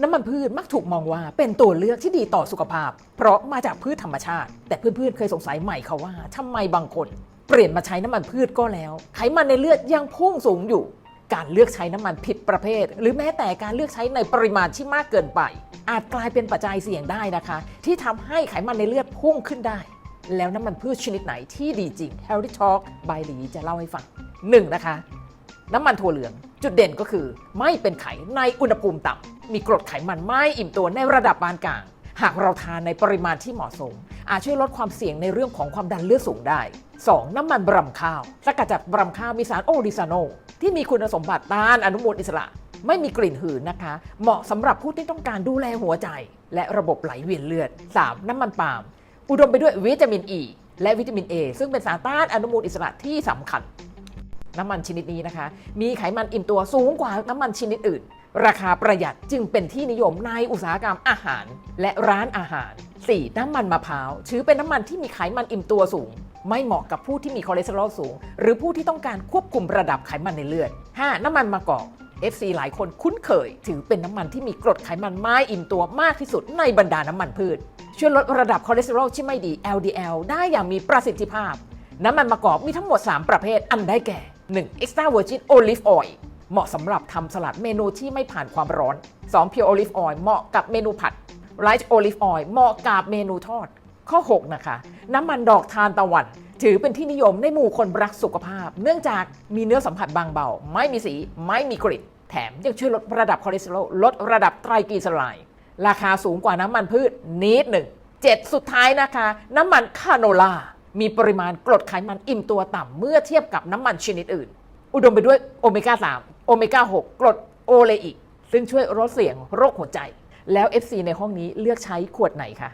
น้ำมันพืชมักถูกมองว่าเป็นตัวเลือกที่ดีต่อสุขภาพ เพราะมาจากพืชธรรมชาติ แต่เพื่อนๆเคยสงสัยใหม่เขาว่าทำไมบางคน เปลี่ยนมาใช้น้ำมันพืชก็แล้ว ไขมันในเลือดยังพุ่งสูงอยู่ การเลือกใช้น้ำมันผิดประเภท หรือแม้แต่การเลือกใช้ในปริมาณที่มากเกินไป อาจกลายเป็นปัจจัยเสี่ยงได้นะคะ ที่ทำให้ไขมันในเลือดพุ่งขึ้นได้ แล้วน้ำมันพืชชนิดไหนที่ดีจริง Healthy Talk by หลีจะเล่าให้ฟัง 1. นะคะ น้ำมันถั่วเหลือง จุดเด่นก็คือ ไม่เป็นไขในอุณหภูมิต่ำมีกรดไขมันไม่อิ่มตัวในระดับปานกลาง หากเราทานในปริมาณที่เหมาะสม อาจช่วยลดความเสี่ยงในเรื่องของความดันเลือดสูงได้ 2. น้ำมันบรำข้าวสกัดจากบรำข้าวมีสารโอริซาโนที่มีคุณสมบัติต้านอนุมูลอิสระ ไม่มีกลิ่นหืนนะคะ เหมาะสำหรับผู้ที่ต้องการดูแลหัวใจ และระบบไหลเวียนเลือด 3. น้ำมันปาล์มอุดมไปด้วยวิตามินอ e ีและวิตามิน A ซึ่งเป็นสารต้านอนุมูลอิสระที่สำคัญ น้ำมันชนิดนี้นะคะ มีไขมันอิ่มตัวสูงกว่าน้ำมันชนิดอื่น ราคาประหยัดจึงเป็นที่นิยมในอุตสาหกรรมอาหาร และร้านอาหาร 4. น้ำมันมะพร้าวถือเป็นน้ำมันที่มีไขมันอิ่มตัวสูง ไม่เหมาะกับผู้ที่มีคอเลสเตอรอลสูง หรือผู้ที่ต้องการควบคุมระดับไขมันในเลือด 5. น้ำมันมะกอก FC หลายคนคุ้นเคย ถือเป็นน้ำมันที่มีกรดไขมันไม่อิ่มตัวมากที่สุดในบรรดาน้ำมันพืช ช่วยลดระดับคอเลสเตอรอลที่ไม่ดี LDL ได้อย่างมีประสิทธิภาพ น้ำมันมะกอกมีทั้งหมด 3 ประเภทอันได้แก่ 1. extra virgin olive oil เหมาะสำหรับทำสลัดเมนูที่ไม่ผ่านความร้อน 2. pure olive oil เหมาะกับเมนูผัด light olive oil เหมาะกับเมนูทอด ข้อ 6 นะคะ น้ำมันดอกทานตะวัน ถือเป็นที่นิยมในหมู่คนรักสุขภาพ เนื่องจากมีเนื้อสัมผัสบางเบา ไม่มีสี ไม่มีกลิ่นแถมยังช่วยลดระดับคอเลสเตอรอลลดระดับไตรกลีเซอไรด์ราคาสูงกว่าน้ำมันพืชนิดหนึ่งเจ็ดสุดท้ายนะคะ น้ำมันคาโนลา มีปริมาณกรดไขมันอิ่มตัวต่ำเมื่อเทียบกับน้ำมันชนิดอื่น อุดมไปด้วยโอเมก้า 3 โอเมก้า 6 กรดโอเลอิกซึ่งช่วยลดเสี่ยงโรคหัวใจ แล้ว FC ในห้องนี้เลือกใช้ขวดไหนคะ